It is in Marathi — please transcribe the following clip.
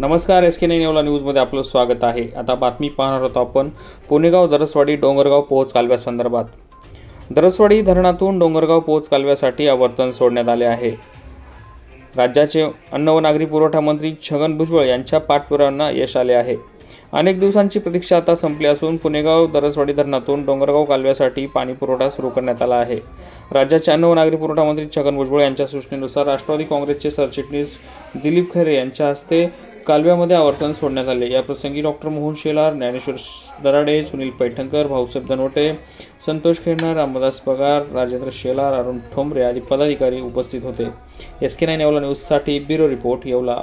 नमस्कार एस के नेवला न्यूजमध्ये आपलं स्वागत आहे. आता बातमी पाहणार आहोत आपण. पुणेगाव दरसवाडी डोंगरगाव पोहोच कालव्यासंदर्भात दरसवाडी धरणातून डोंगरगाव पोहोच कालव्यासाठी आवर्तन सोडण्यात आले आहे. राज्याचे अन्न व नागरी पुरवठा मंत्री छगन भुजबळ यांच्या पाठपुराव्यांना यश आले आहे. अनेक दिवसांची प्रतीक्षा आता संपली असून पुणेगाव दरसवाडी धरणातून डोंगरगाव कालव्यासाठी पाणी पुरवठा सुरू करण्यात आला आहे. राज्याचे अन्न व नागरी पुरवठा मंत्री छगन भुजबळ यांच्या सूचनेनुसार राष्ट्रवादी काँग्रेसचे सरचिटणीस दिलीप खैरे यांच्या हस्ते कालव्यामध्ये आवर्तन सोडण्यात आले. या प्रसंगी डॉक्टर मोहन शेलार ज्ञानेश्वर दराडे सुनील पैठणकर भाऊसाहेब धनवटे संतोष खेरणार रामदास पगार राजेंद्र शेलार अरुण ठोंबरे आदी पदाधिकारी उपस्थित होते. एस के नाईन येवला न्यूजसाठी ब्युरो रिपोर्ट येवला.